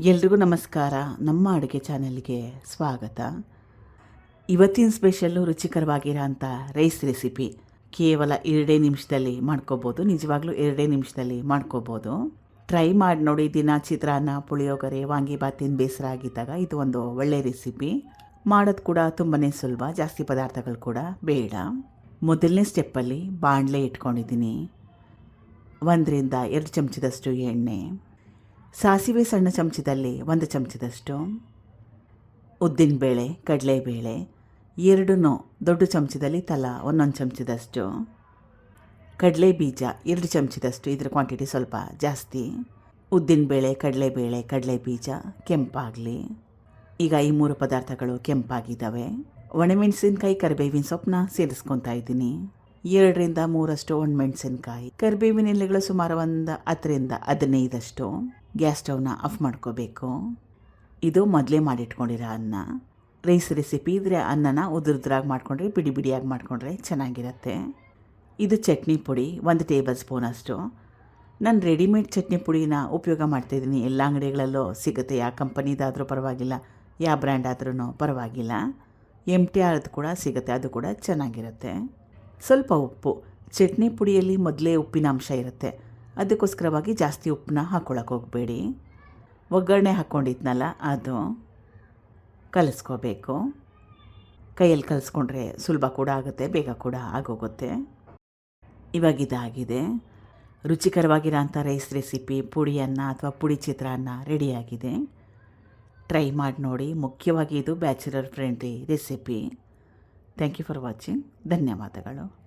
ಎಲ್ರಿಗೂ ನಮಸ್ಕಾರ. ನಮ್ಮ ಅಡುಗೆ ಚಾನೆಲ್ಗೆ ಸ್ವಾಗತ. ಇವತ್ತಿನ ಸ್ಪೆಷಲ್ಲು ರುಚಿಕರವಾಗಿರೋ ಅಂಥ ರೈಸ್ ರೆಸಿಪಿ. ಕೇವಲ ಎರಡೇ ನಿಮಿಷದಲ್ಲಿ ಮಾಡ್ಕೋಬೋದು. ನಿಜವಾಗ್ಲೂ ಎರಡೇ ನಿಮಿಷದಲ್ಲಿ ಮಾಡ್ಕೋಬೋದು. ಟ್ರೈ ಮಾಡಿ ನೋಡಿ. ದಿನ ಚಿತ್ರಾನ್ನ, ಪುಳಿಯೋಗರೆ, ವಾಂಗಿಬಾತಿನ ಬೇಸರ ಆಗಿದ್ದಾಗ ಇದು ಒಂದು ಒಳ್ಳೆ ರೆಸಿಪಿ. ಮಾಡೋದು ಕೂಡ ತುಂಬಾ ಸುಲಭ. ಜಾಸ್ತಿ ಪದಾರ್ಥಗಳು ಕೂಡ ಬೇಡ. ಮೊದಲನೇ ಸ್ಟೆಪ್ಪಲ್ಲಿ ಬಾಣಲೆ ಇಟ್ಕೊಂಡಿದ್ದೀನಿ. ಒಂದರಿಂದ ಎರಡು ಚಮಚದಷ್ಟು ಎಣ್ಣೆ. ಸಾಸಿವೆ ಸಣ್ಣ ಚಮಚದಲ್ಲಿ ಒಂದು ಚಮಚದಷ್ಟು ಉದ್ದಿನಬೇಳೆ ಕಡಲೆಬೇಳೆ ಎರಡೂ ದೊಡ್ಡ ಚಮಚದಲ್ಲಿ ತಲಾ, ಒಂದೊಂದು ಚಮಚದಷ್ಟು. ಕಡಲೆ ಬೀಜ, ಎರಡು ಚಮಚದಷ್ಟು, ಇದರ ಕ್ವಾಂಟಿಟಿ ಸ್ವಲ್ಪ ಜಾಸ್ತಿ. ಉದ್ದಿನಬೇಳೆ ಕಡಲೆಬೇಳೆ ಕಡಲೆ ಬೀಜ, ಕೆಂಪಾಗಲಿ. ಈಗ ಈ ಮೂರು ಪದಾರ್ಥಗಳು ಕೆಂಪಾಗಿದ್ದಾವೆ ಒಣಮೆಣಸಿನ್ಕಾಯಿ, ಕರಿಬೇವಿನ ಸೊಪ್ಪನ್ನ ಸೇರಿಸ್ಕೊತಾ ಇದ್ದೀನಿ. ಎರಡರಿಂದ ಮೂರಷ್ಟು ಒಣಮೆಣಸಿನಕಾಯಿ. ಕರಿಬೇವಿನ ಎಲೆಗಳು ಸುಮಾರು ಒಂದು ಹತ್ತರಿಂದ ಹದಿನೈದಷ್ಟು. ಗ್ಯಾಸ್ ಸ್ಟವ್ನ ಆಫ್ ಮಾಡ್ಕೋಬೇಕು. ಇದು ಮೊದಲೇ ಮಾಡಿಟ್ಕೊಂಡಿರೋ ಅನ್ನ. ರೈಸ್ ರೆಸಿಪಿ ಇದ್ರೆ ಅನ್ನನ ಉದುರುದ್ರಾಗಿ ಮಾಡಿಕೊಂಡ್ರೆ, ಬಿಡಿ ಬಿಡಿಯಾಗಿ ಮಾಡಿಕೊಂಡ್ರೆ ಚೆನ್ನಾಗಿರುತ್ತೆ. ಇದು ಚಟ್ನಿ ಪುಡಿ, ಒಂದು ಟೇಬಲ್ ಸ್ಪೂನ್ ಅಷ್ಟು. ನಾನು ರೆಡಿಮೇಡ್ ಚಟ್ನಿ ಪುಡಿನ ಉಪಯೋಗ ಮಾಡ್ತಾಯಿದ್ದೀನಿ ಎಲ್ಲ ಅಂಗಡಿಗಳಲ್ಲೂ ಸಿಗುತ್ತೆ. ಯಾವ ಕಂಪನಿದಾದರೂ ಪರವಾಗಿಲ್ಲ ಯಾವ ಬ್ರ್ಯಾಂಡ್ ಆದ್ರೂ ಪರವಾಗಿಲ್ಲ. ಎಂ ಟಿ ಆರ್ದು ಕೂಡ ಸಿಗುತ್ತೆ. ಅದು ಕೂಡ ಚೆನ್ನಾಗಿರುತ್ತೆ. ಸ್ವಲ್ಪ ಉಪ್ಪು. ಚಟ್ನಿ ಪುಡಿಯಲ್ಲಿ ಮೊದಲೇ ಉಪ್ಪಿನ ಅಂಶ ಇರುತ್ತೆ. ಅದಕ್ಕೋಸ್ಕರವಾಗಿ ಜಾಸ್ತಿ ಉಪ್ಪನ್ನ ಹಾಕ್ಕೊಳಕ್ಕೆ ಹೋಗಬೇಡಿ. ಒಗ್ಗರಣೆ ಹಾಕ್ಕೊಂಡಿದ್ನಲ್ಲ ಅದು ಕಲಿಸ್ಕೋಬೇಕು. ಕೈಯಲ್ಲಿ ಕಲಿಸ್ಕೊಂಡ್ರೆ ಸುಲಭ ಕೂಡ ಆಗುತ್ತೆ, ಬೇಗ ಕೂಡ ಆಗೋಗುತ್ತೆ. ಇವಾಗ ಇದಾಗಿದೆ. ರುಚಿಕರವಾಗಿರೋಂಥ ರೈಸ್ ರೆಸಿಪಿ, ಪುಡಿಯನ್ನ ಅಥವಾ ಪುಡಿ ಚಿತ್ರಾನ್ನ ರೆಡಿಯಾಗಿದೆ. ಟ್ರೈ ಮಾಡಿ ನೋಡಿ, ಮುಖ್ಯವಾಗಿ ಇದು bachelor friendly recipe. Thank you for watching. ಧನ್ಯವಾದಗಳು.